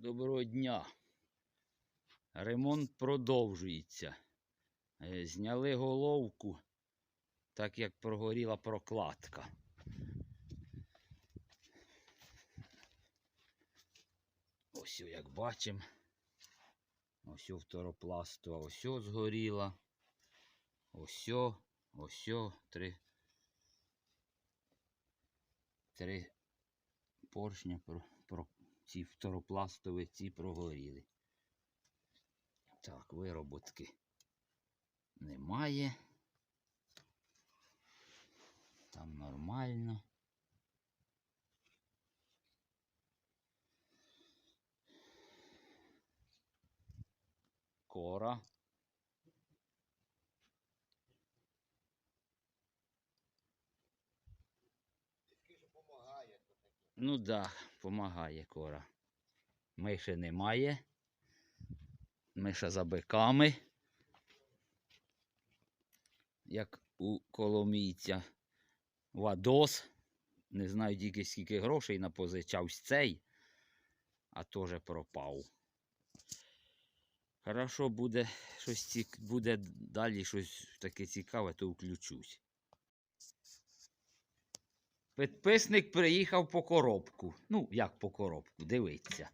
Доброго дня. Ремонт продовжується. Е, Зняли головку, так як прогоріла прокладка. Ось, як бачимо. Ось о второпластова, ось згоріла. Ось, ось три. Три поршня про ці второпластові ці прогоріли. Так, вироботки немає. Там нормально. Кора. Ну да, помагає кора. Миші немає. Миша за биками. Як у коломійця Вадос. Не знаю тільки скільки грошей напозичав цей, а теж пропав. Хорошо буде щось цік... буде далі щось таке цікаве, то включусь. Підписник приїхав по коробку. Ну, як по коробку, дивиться.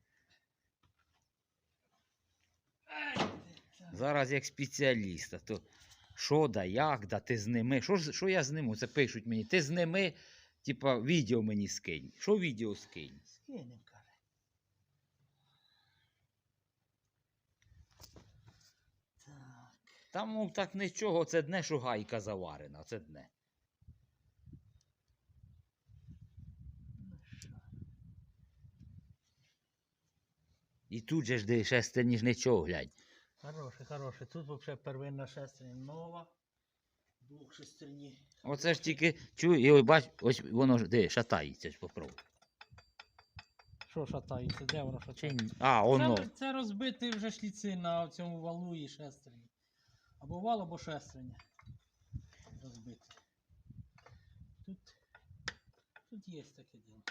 Зараз як спеціаліста, то що да, як да, ти зними. Що, що я зниму? Це пишуть мені. Ти зними, типа, відео мені скинь. Що відео скинь? Скинем, каже. Так, Там, мов так нічого, це дне, що гайка заварена, це дне. І тут же ж де шестерні ж нічого глянь. Хороше, хороше. Тут взагалі первинна шестерня нова. Двох шестерні. Оце ж тільки чую, і ось бач, ось воно ж де шатається, ж попробуй. Що шатається? Де воно шатається? А, воно. Це, це розбитий вже шліци на цьому валу і шестерні. Або вал, або шестерня. Розбитий. Тут, тут є таке діло.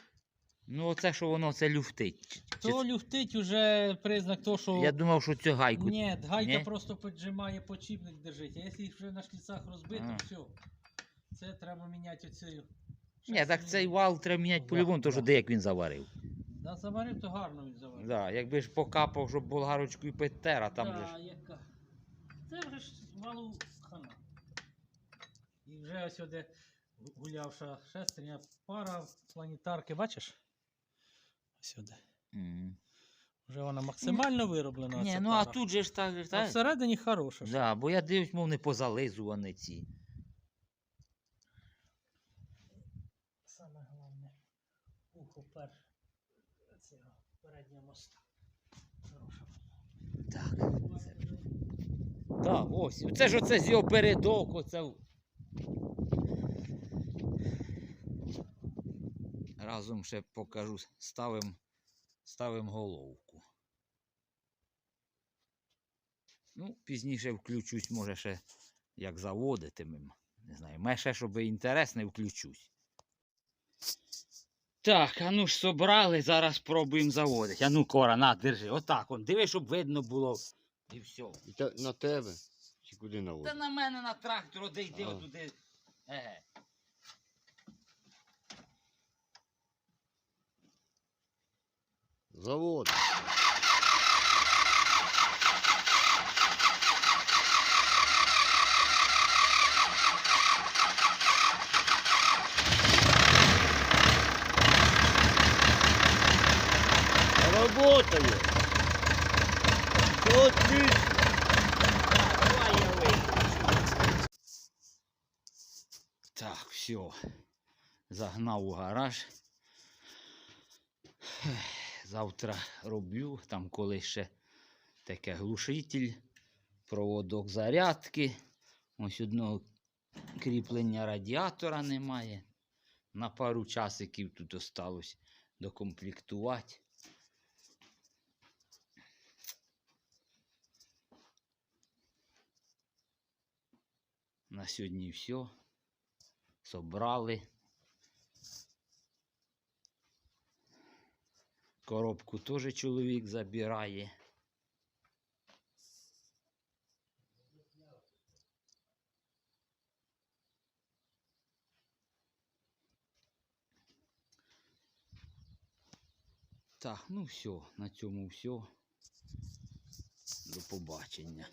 Ну, оце що воно це люфтить. Чи- То люфтить уже признак того, що. Я думав, що цю гайку. Ні, гайка Ні? просто піджимає почіпник держить. А якщо їх вже на шліцах розбито, А. все. Це треба міняти оцею. Ні, так цей вал треба міняти Да, по-любому, тому що да. де як він заварив. Да, заварив, то гарно він заварив. Да, якби ж покапав, щоб болгарочкою підтер, а там же да, ж. яка. Це вже ж валу хана. І вже ось де гулявша шестерня пара планетарки, бачиш? Сюди. М. Вже вона максимально вироблена. Ні, ця ну а пара. тут же ж так же ж А так. всередині хороша. ж. Да, бо я дивлюсь, мов не позализувані ці. Саме головне. Ухо перше. Цього переднього моста. Хороша. Так. Так, ось. Це ж оце з його передок, оце. в- Разом ще покажу, ставим, ставим головку. Ну, пізніше включусь, може, ще як заводитимем. Не знаю, мене ще, щоб інтересне, включусь. Так, а ну ж собрали, зараз пробуємо заводити. А ну, кора, на, держи. Отак, он, диви, щоб видно було. І все. І те- на тебе? Чи куди Та наводиш? на мене на трактор, де йди отуди. Еге. Завод. Работает. Все отлично. Давай я виключу. Так, все. Загнав у гараж. Завтра роблю, там коли ще таке глушитель, проводок зарядки. Ось одного кріплення радіатора немає. На пару часиків тут осталось докомплектувати. На сьогодні все. Собрали. Коробку теж чоловік забирає. Так, ну все, на цьому все. До побачення.